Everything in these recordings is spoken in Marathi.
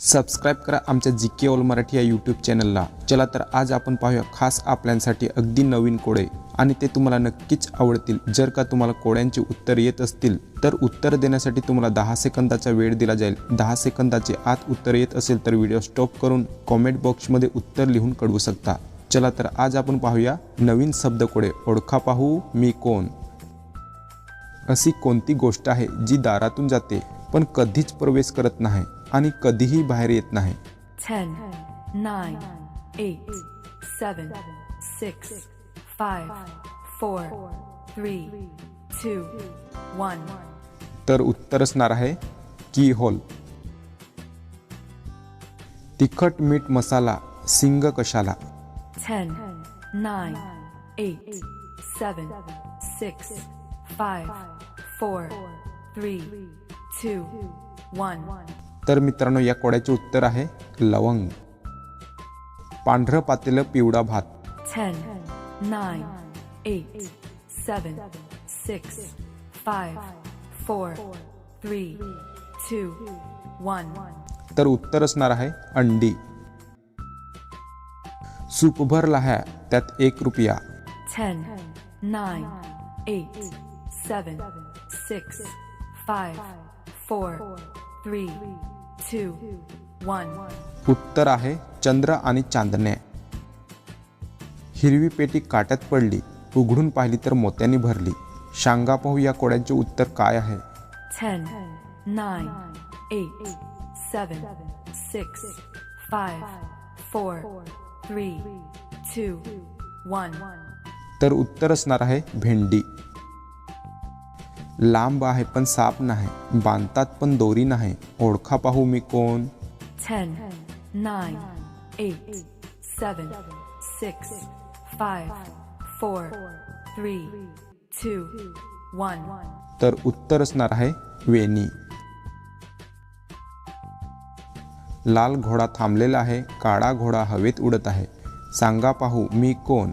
सबस्क्राईब करा आमच्या जी के ऑल मराठी या यूट्यूब चॅनलला चला तर आज आपण पाहूया खास आपल्यांसाठी अगदी नवीन कोडे. आणि ते तुम्हाला नक्कीच आवडतील. जर का तुम्हाला कोड्यांची उत्तर येत असतील तर उत्तर देण्यासाठी तुम्हाला दहा सेकंदाचा वेळ दिला जाईल. दहा सेकंदाचे आत उत्तर येत असेल तर व्हिडिओ स्टॉप करून कॉमेंट बॉक्समध्ये उत्तर लिहून कळवू शकता. चला तर आज आपण पाहूया नवीन शब्दकोडे ओळखा पाहू मी कोण. अशी कोणती गोष्ट आहे जी दारातून जाते पण कधीच प्रवेश करत नाही? आणि कधीही बाहेर येत नाही 10, 9, 8, 7, 6, 5, 4, 3, 2, 1. तर उत्तर असणार आहे की होल तिखट मीठ मसाला सिंग कशाला 10, 9, 8, 7, 6, 5, 4, 3, 2, 1. तर मित्रांनो या कोड्याचे उत्तर आहे लवंग पांढरं पातेलं पिवळा भात 10, 9, 8, 7, 6, 5, 4, 3, 2, 1. तर उत्तर असणार आहे अंडी सूपभर लाह्या त्यात एक रुपया 10, 9, 8, 7, 6, 5, 4, 3, 2, 1. उत्तर आहे चंद्र आणि चांदण्या हिरवी पेटी काट्यात पडली उघडून पाहिली तर मोत्याने भरली. शांगा पाहू या कोड्यांचे उत्तर काय आहे? 10, 9, 8, 7, 6, 5, 4, 3, 2, 1. तर उत्तर असणार आहे भेंडी. लांब आहे पण साप नाही. बांधतात पण दोरी नाही. ओळखा पाहू मी कोण? 10, 9, 8, 7, 6, 5, 4, 3, 2, 1. तर उत्तर असणार आहे वेणी. लाल घोडा थांबलेला आहे. काळा घोडा हवेत उडत आहे. सांगा पाहू मी कोण?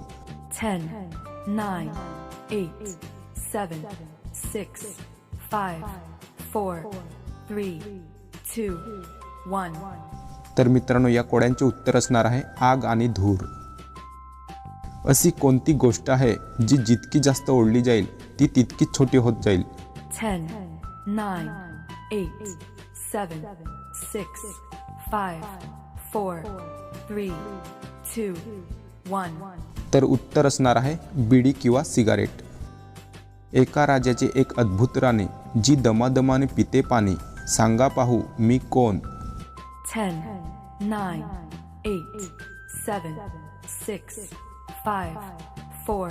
10, 9, 8, 7, 6, 5, 4, 3, 2, 1. तर मित्रांनो या कोड्यांचे उत्तर असणार आहे आग आणि धूर अशी कोणती गोष्ट आहे जी जितकी जास्त ओढली जाईल ती तितकीच छोटी होत जाईल 10, 9, 8, 7, 6, 5, 4, 3, 2, 1. तर उत्तर असणार आहे बिडी किंवा सिगारेट एका राजाचे एक अद्भुत राणी जी दमादमाने पिते पाणी. सांगा पाहू मी कोण? 10, 9, 8, 7, 6, 5, 4,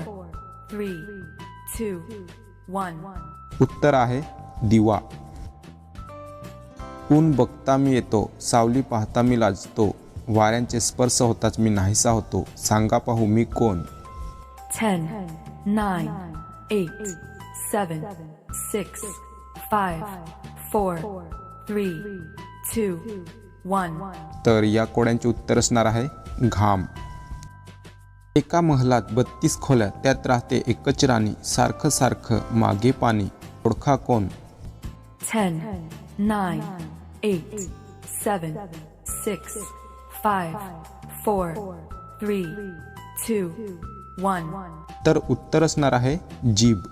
3, 2, 1. उत्तर आहे दिवा. ऊन बघता मी येतो सावली पाहता मी लाजतो. वाऱ्यांचे स्पर्श होताच मी नाहीसा होतो. सांगा पाहू मी कोण? 10, 9, 8, 7, 6, 5, 4, 3, 2, 1. तर या कोड्यांचे उत्तर असणार आहे घाम एका महलात बत्तीस खोल्या त्यात राहते एकच राणी सारखं सारखं मागे पाणी ओळखा कोण 10, 9, 8, 7, 6, 5, 4, 3, 2, 1. तर उत्तर असणार आहे जीभ